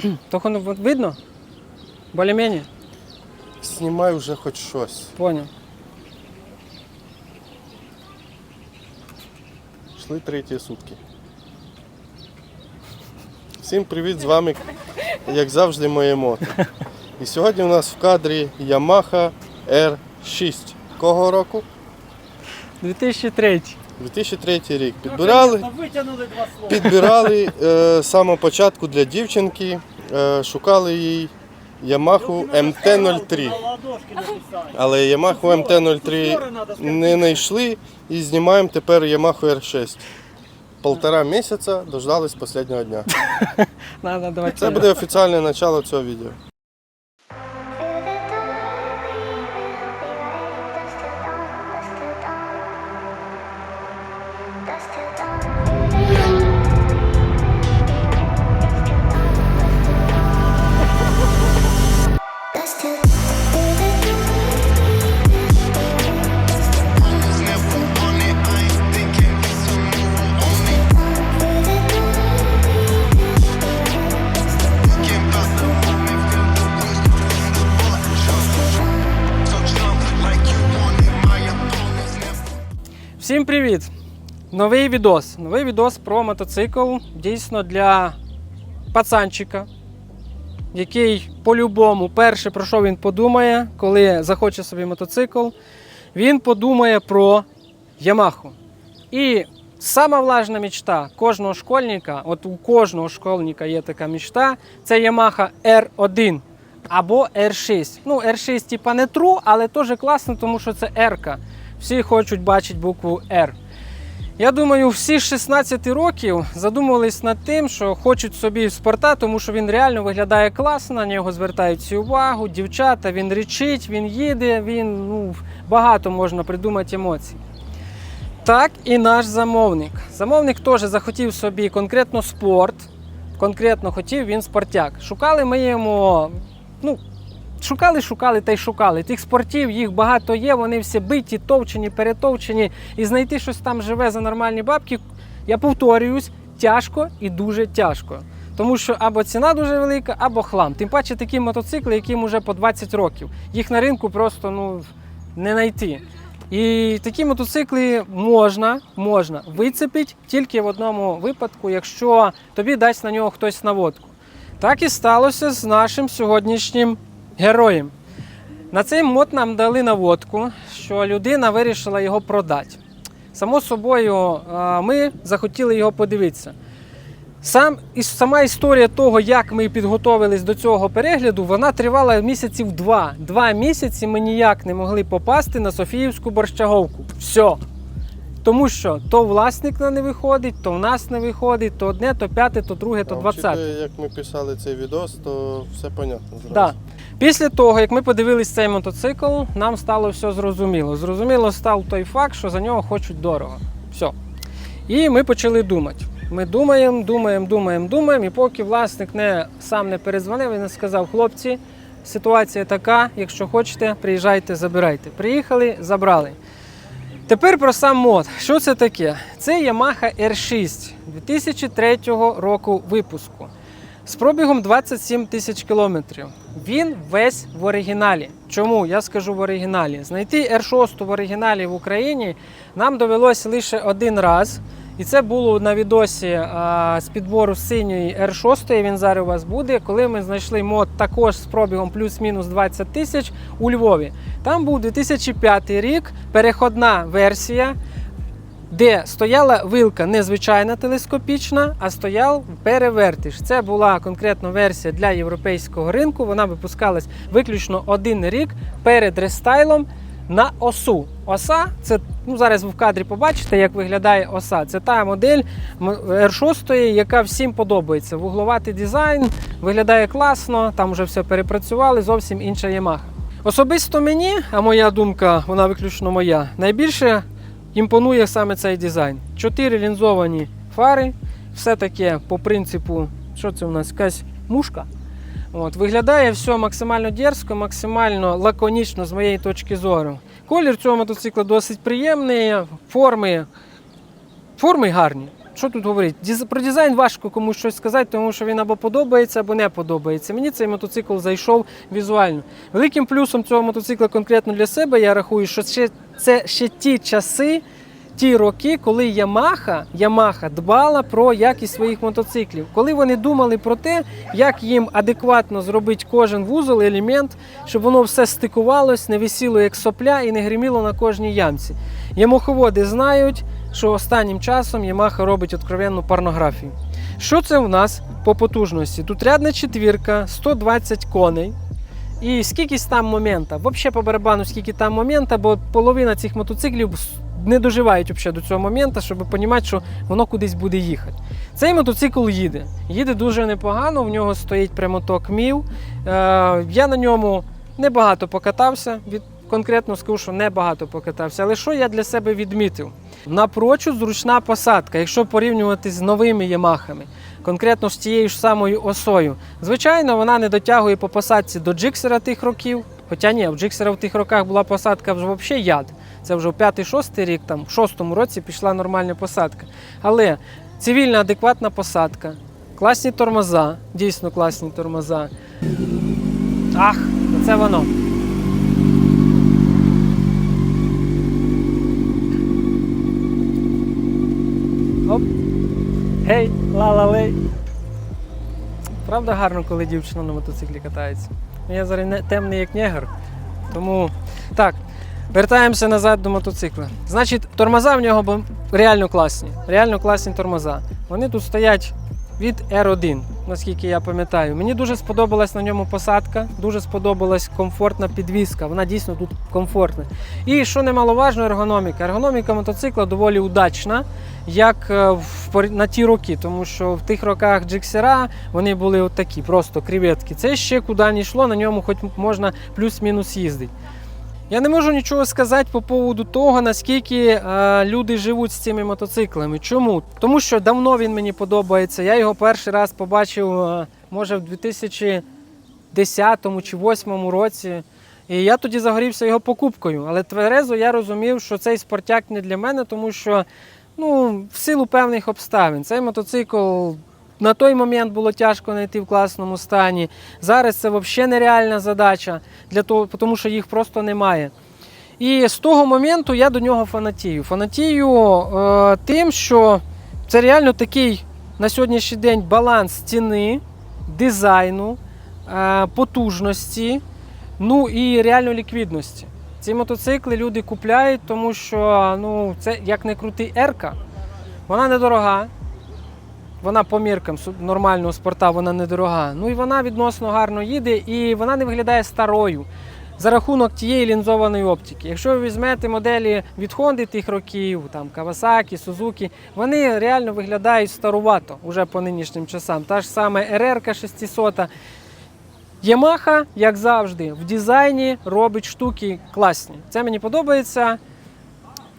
Тільки ну, видно? Более-менее? Знімай вже хоч щось. Понял. Йшли треті сутки. Всім привіт, з вами, як завжди, моє мото. І сьогодні у нас в кадрі Yamaha R6. Кого року? 2003. 2003 рік. Підбирали, підбирали е, з самого початку для дівчинки, шукали їй Yamaha MT-03. На ладошки написали. Але Yamaha МТ-03 не знайшли і знімаємо тепер Yamaha R6. Полтора місяця дождались останнього дня. Це буде офіційне начало цього відео. Всім привіт! Новий відос. Новий відос про мотоцикл. Дійсно для пацанчика, який по-любому перше про що він подумає, коли захоче собі мотоцикл, він подумає про Ямаху. І сама влажна мечта кожного школьника, от у кожного школьника є така мечта, це Yamaha R1 або R6. Ну, R6 типа не true, але теж класно, тому що це R. Всі хочуть бачити букву R. Я думаю, всі з 16 років задумувались над тим, що хочуть собі спорта, тому що він реально виглядає класно, на нього звертають увагу, дівчата, він речить, він їде, він ну, багато можна придумати емоцій. Так і наш замовник. Замовник теж захотів собі конкретно спорт, конкретно хотів він спортяк. Шукали ми йому, ну, шукали, шукали та й шукали. Тих спортів їх багато є, вони всі биті, товчені, перетовчені. І знайти щось там живе за нормальні бабки, я повторююсь, тяжко і дуже тяжко. Тому що або ціна дуже велика, або хлам. Тим паче такі мотоцикли, яким вже по 20 років. Їх на ринку просто ну, не знайти. І такі мотоцикли можна, можна вицепити тільки в одному випадку, якщо тобі дасть на нього хтось наводку. Так і сталося з нашим сьогоднішнім героєм. На цей мод нам дали наводку, що людина вирішила його продати. Само собою, ми захотіли його подивитися. Сам, і сама історія того, як ми підготовились до цього перегляду, вона тривала місяців два. Два місяці ми ніяк не могли попасти на Софіївську борщаговку. Все. Тому що то власник на не виходить, то в нас не виходить, то одне, то п'яте, то друге, то двадцяте. Як ми писали цей відос, то все понятно. зразу. Да. Після того, як ми подивились цей мотоцикл, нам стало все зрозуміло. Зрозуміло став той факт, що за нього хочуть дорого. Все. І ми почали думати. Ми думаємо, думаємо, думаємо, думаємо. І поки власник не, сам не перезвонив і не сказав, хлопці, ситуація така, якщо хочете, приїжджайте, забирайте. Приїхали, забрали. Тепер про сам мод. Що це таке? Це Yamaha R6 2003 року випуску з пробігом 27 тисяч кілометрів. Він весь в оригіналі. Чому? Я скажу в оригіналі. Знайти R6 в оригіналі в Україні нам довелося лише один раз. І це було на відосі а, з підбору синьої R6, він зараз у вас буде, коли ми знайшли мод також з пробігом плюс-мінус 20 тисяч у Львові. Там був 2005 рік, переходна версія, де стояла вилка не звичайна телескопічна, а стояв перевертиш. Це була конкретно версія для європейського ринку. Вона випускалась виключно один рік перед рестайлом на осу. Оса це ну зараз ви в кадрі побачите, як виглядає оса. Це та модель м- R6, яка всім подобається. Вугловатий дизайн виглядає класно, там вже все перепрацювали, зовсім інша Yamaha. Особисто мені, а моя думка, вона виключно моя, найбільше імпонує саме цей дизайн. Чотири лінзовані фари, все таке по принципу, що це у нас якась мушка. От, виглядає все максимально дерзко, максимально лаконічно з моєї точки зору. Колір цього мотоцикла досить приємний, форми, форми гарні. що тут говорити? Про дизайн важко комусь щось сказати, тому що він або подобається, або не подобається. Мені цей мотоцикл зайшов візуально. Великим плюсом цього мотоцикла конкретно для себе я рахую, що ще, це ще ті часи, ті роки, коли Ямаха, Ямаха дбала про якість своїх мотоциклів, коли вони думали про те, як їм адекватно зробити кожен вузол, елемент, щоб воно все стикувалось, не висіло як сопля і не гриміло на кожній ямці. Ямаховоди знають, що останнім часом Ямаха робить откровенну парнографію. Що це у нас по потужності? Тут рядна четвірка, 120 коней. І скільки там момента? Взагалі по барабану, скільки там момента, бо половина цих мотоциклів не доживають взагалі до цього моменту, щоб розуміти, що воно кудись буде їхати. Цей мотоцикл їде. Їде дуже непогано, в нього стоїть прямоток мів. Е, я на ньому небагато покатався. Від, конкретно скажу, що небагато покатався. Але що я для себе відмітив? Напрочуд зручна посадка, якщо порівнювати з новими Ямахами, конкретно з тією ж самою осою. Звичайно, вона не дотягує по посадці до джиксера тих років. Хоча ні, в джиксера в тих роках була посадка вже взагалі яд. Це вже в 5-6 рік, там, в 6 році пішла нормальна посадка. Але цивільна адекватна посадка, класні тормоза, дійсно класні тормоза. Ах, це воно. Оп. Гей, ла-ла-лей. Правда гарно, коли дівчина на мотоциклі катається. Ну, Я зараз не темний як негр. Тому так, вертаємося назад до мотоцикла. Значить, тормоза в нього реально класні. Реально класні тормоза. Вони тут стоять від R1, наскільки я пам'ятаю. Мені дуже сподобалась на ньому посадка, дуже сподобалась комфортна підвізка. Вона дійсно тут комфортна. І що немаловажно, ергономіка. Ергономіка мотоцикла доволі удачна, як е, на ті роки, тому що в тих роках джиксера вони були от такі, просто креветки. Це ще куди не йшло, на ньому хоч можна плюс-мінус їздити. Я не можу нічого сказати по поводу того, наскільки е, люди живуть з цими мотоциклами. Чому? Тому що давно він мені подобається. Я його перший раз побачив, е, може, в 2010 чи 2008 році. І я тоді загорівся його покупкою. Але тверезо я розумів, що цей спортяк не для мене, тому що ну, в силу певних обставин. Цей мотоцикл на той момент було тяжко знайти в класному стані. Зараз це взагалі нереальна задача, для того, тому що їх просто немає. І з того моменту я до нього фанатію. Фанатію е, тим, що це реально такий на сьогоднішній день баланс ціни, дизайну, е, потужності, ну і реально ліквідності. Ці мотоцикли люди купляють, тому що ну, це як не крутий ерка. Вона недорога. Вона по міркам нормального спорта вона недорога. Ну і вона відносно гарно їде, і вона не виглядає старою за рахунок тієї лінзованої оптики. Якщо ви візьмете моделі від Honda тих років, там Kawasaki, Suzuki, вони реально виглядають старувато уже по нинішнім часам. Та ж саме RR 600. Yamaha, як завжди, в дизайні робить штуки класні. Це мені подобається.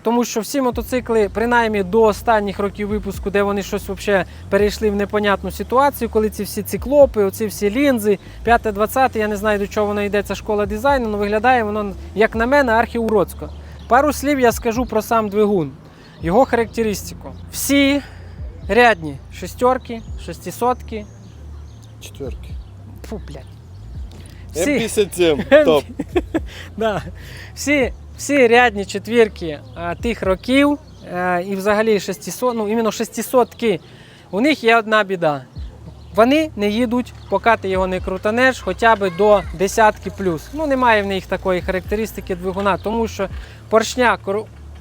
Тому що всі мотоцикли, принаймні до останніх років випуску, де вони щось взагалі перейшли в непонятну ситуацію, коли ці всі циклопи, оці всі лінзи, 5-20, я не знаю, до чого воно йде, ця школа дизайну, але виглядає воно, як на мене, архіуродсько. Пару слів я скажу про сам двигун, його характеристику. Всі рядні шестерки, шестисотки, Четверки. фу, блядь. Всі, М57, топ. Да. Всі, всі рядні четвірки тих років е, і взагалі 600, ну іменно 600 у них є одна біда. Вони не їдуть, поки ти його не крутанеш, хоча б до десятки плюс. Ну, немає в них такої характеристики двигуна, тому що поршня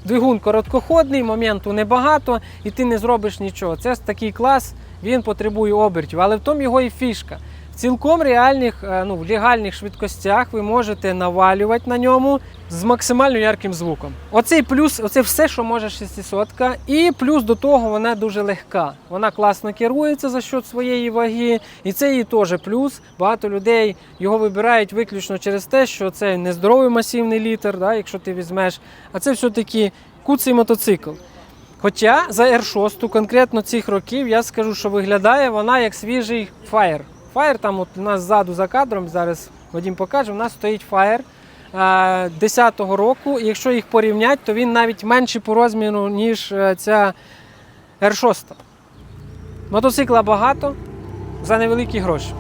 двигун короткоходний, моменту небагато, і ти не зробиш нічого. Це такий клас, він потребує обертів, але в тому його і фішка. В цілком реальних, е, ну, в легальних швидкостях ви можете навалювати на ньому з максимально ярким звуком. Оцей плюс, оце все, що може 600 і плюс до того вона дуже легка. Вона класно керується за счет своєї ваги, і це її теж плюс. Багато людей його вибирають виключно через те, що це нездоровий масивний літер, да, якщо ти візьмеш, а це все-таки куций мотоцикл. Хоча за R6 конкретно цих років я скажу, що виглядає вона як свіжий Fire. Fire там от у нас ззаду за кадром, зараз Вадім покаже, у нас стоїть фаєр е, 10-го року. І якщо їх порівняти, то він навіть менший по розміру, ніж е, ця R6. Мотоцикла багато за невеликі гроші.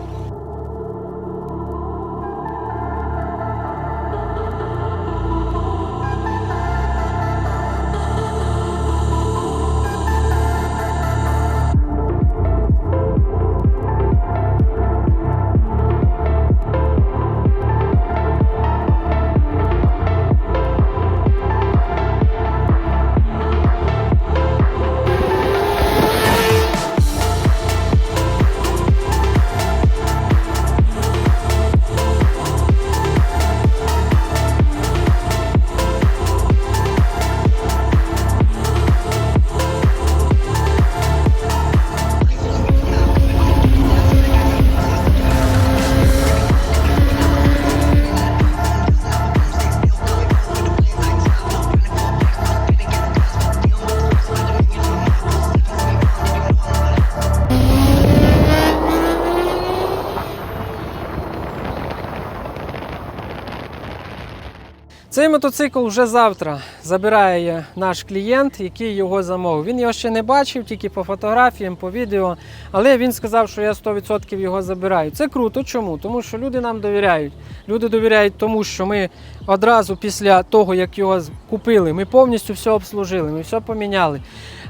Цей мотоцикл вже завтра забирає наш клієнт, який його замовив. Він його ще не бачив, тільки по фотографіям, по відео. Але він сказав, що я 100% його забираю. Це круто. Чому? Тому що люди нам довіряють. Люди довіряють тому, що ми одразу після того, як його купили, ми повністю все обслужили, ми все поміняли.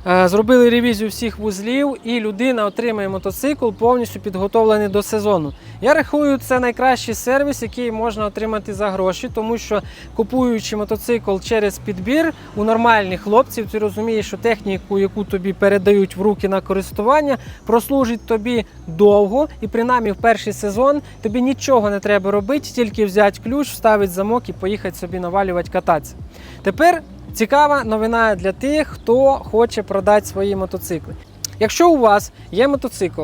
Е, Зробили ревізію всіх вузлів, і людина отримає мотоцикл повністю підготовлений до сезону. Я рахую, це найкращий сервіс, який можна отримати за гроші, тому що купуючи мотоцикл через підбір у нормальних хлопців, ти розумієш, що техніку, яку тобі передають в руки на користування, прослужить тобі довго, і принаймні в перший сезон тобі нічого не треба робити, тільки взяти ключ, вставити замок і поїхати собі навалювати кататися. Тепер цікава новина для тих, хто хоче продати свої мотоцикли. Якщо у вас є мотоцикл,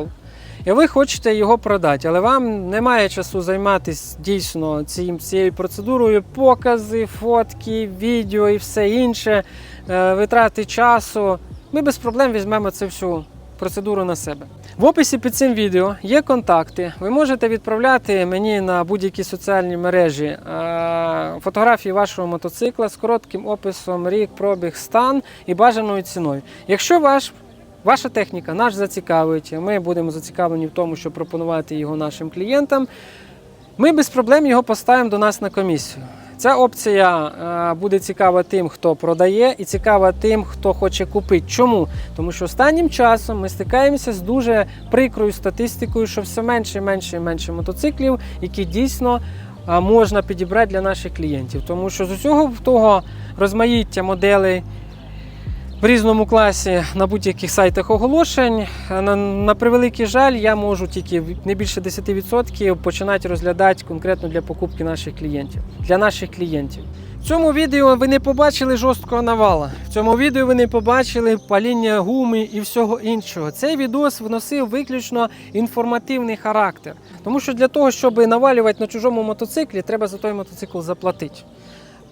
і ви хочете його продати, але вам немає часу займатися дійсно цією процедурою, покази, фотки, відео і все інше, е, витрати часу. Ми без проблем візьмемо цю всю процедуру на себе. В описі під цим відео є контакти. Ви можете відправляти мені на будь-які соціальні мережі е, фотографії вашого мотоцикла з коротким описом, рік, пробіг, стан і бажаною ціною. Якщо ваш Ваша техніка наш зацікавить, ми будемо зацікавлені в тому, щоб пропонувати його нашим клієнтам. Ми без проблем його поставимо до нас на комісію. Ця опція е, буде цікава тим, хто продає, і цікава тим, хто хоче купити. Чому? Тому що останнім часом ми стикаємося з дуже прикрою статистикою, що все менше і менше і менше мотоциклів, які дійсно е, можна підібрати для наших клієнтів. Тому що з усього того розмаїття моделей в різному класі на будь-яких сайтах оголошень. На, на превеликий жаль, я можу тільки не більше 10% починати розглядати конкретно для покупки наших клієнтів. Для наших клієнтів. В цьому відео ви не побачили жорсткого навала. В цьому відео ви не побачили паління гуми і всього іншого. Цей відос вносив виключно інформативний характер. Тому що для того, щоб навалювати на чужому мотоциклі, треба за той мотоцикл заплатити.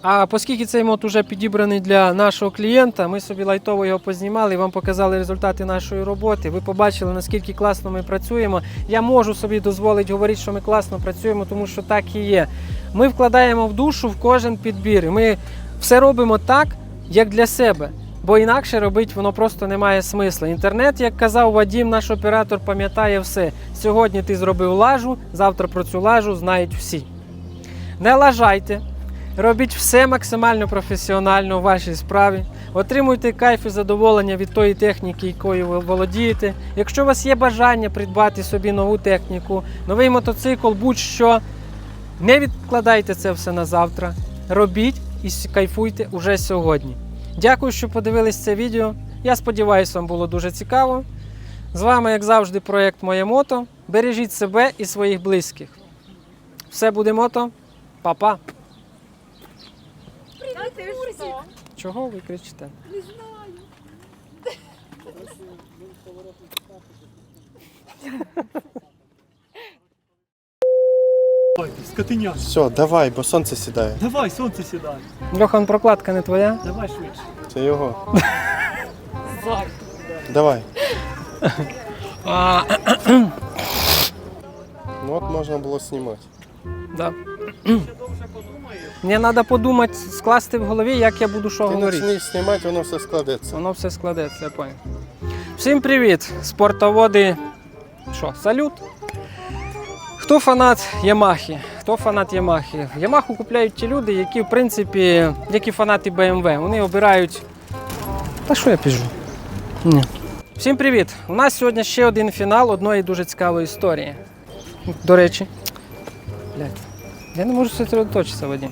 А оскільки цей мод вже підібраний для нашого клієнта, ми собі лайтово його познімали вам показали результати нашої роботи. Ви побачили, наскільки класно ми працюємо. Я можу собі дозволити говорити, що ми класно працюємо, тому що так і є. Ми вкладаємо в душу в кожен підбір. Ми все робимо так, як для себе. Бо інакше робити воно просто не має смисла. Інтернет, як казав Вадім, наш оператор, пам'ятає все. Сьогодні ти зробив лажу, завтра про цю лажу знають всі. Не лажайте. Робіть все максимально професіонально у вашій справі. Отримуйте кайф і задоволення від тої техніки, якою ви володієте. Якщо у вас є бажання придбати собі нову техніку, новий мотоцикл, будь-що, не відкладайте це все на завтра. Робіть і кайфуйте уже сьогодні. Дякую, що подивились це відео. Я сподіваюся, вам було дуже цікаво. З вами, як завжди, проєкт Моє мото. Бережіть себе і своїх близьких. Все буде мото. Па-па. Та ти що? Чого ви кричите? Не знаю. Ой, скотиня. Все, давай, бо сонце сідає. Давай, сонце сідає. Льохан, прокладка не твоя? Давай швидше. Це його. Зай. Давай. А, Ну от можна було знімати. Да. Мені треба подумати, скласти в голові, як я буду що Ти говорити. знімати, воно все складеться. Воно все складеться, я понял. Всім привіт, спортоводи. Що, салют? Хто фанат Ямахи? Хто фанат Ямахи? Ямаху купляють ті люди, які, в принципі, які фанати BMW. Вони обирають. Та що я піжу? Ні. Всім привіт! У нас сьогодні ще один фінал одної дуже цікавої історії. До речі. Блядь. Я не можу сосредоточитися, Вадим.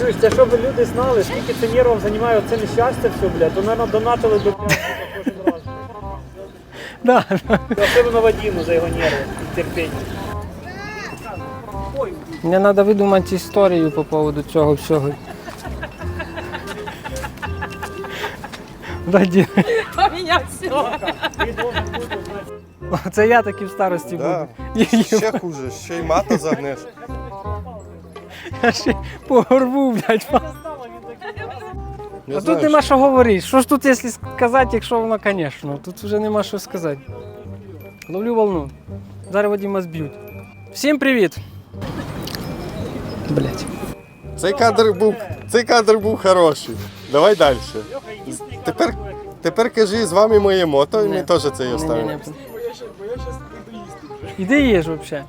Чуєш, це щоб люди знали, скільки це нервів займає це нещастя все, блядь, то, наверное, донатили до блядь, кожен раз. Да. Особливо Вадиму за його нерви і терпіння. Мені треба видумати історію по поводу цього всього. Вадим. Знаєш, Це я таки в старості Да. буду. Ще хуже, ще й мата загнеш. Я ще погорву, блядь. А тут нема що говорити. Що ж тут, якщо сказати, якщо воно, звісно, тут вже нема що сказати. Ловлю волну. Зараз Вадима зб'ють. Всім привіт! Блять. Цей кадр був, цей кадр був хороший. Давай далі. Тепер, тепер кажи, з вами моє мото, і ми теж це оставимо. Іди їж взагалі.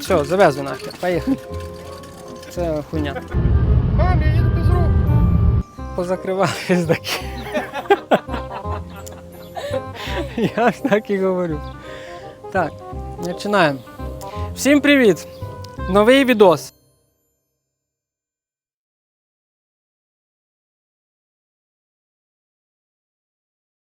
Все, завезу нахер, поїхали. Це хуйня. Мам, я їду без рук. Позакривались такі. Я ж так і говорю. Так, починаємо. Всім привіт! Новий відос.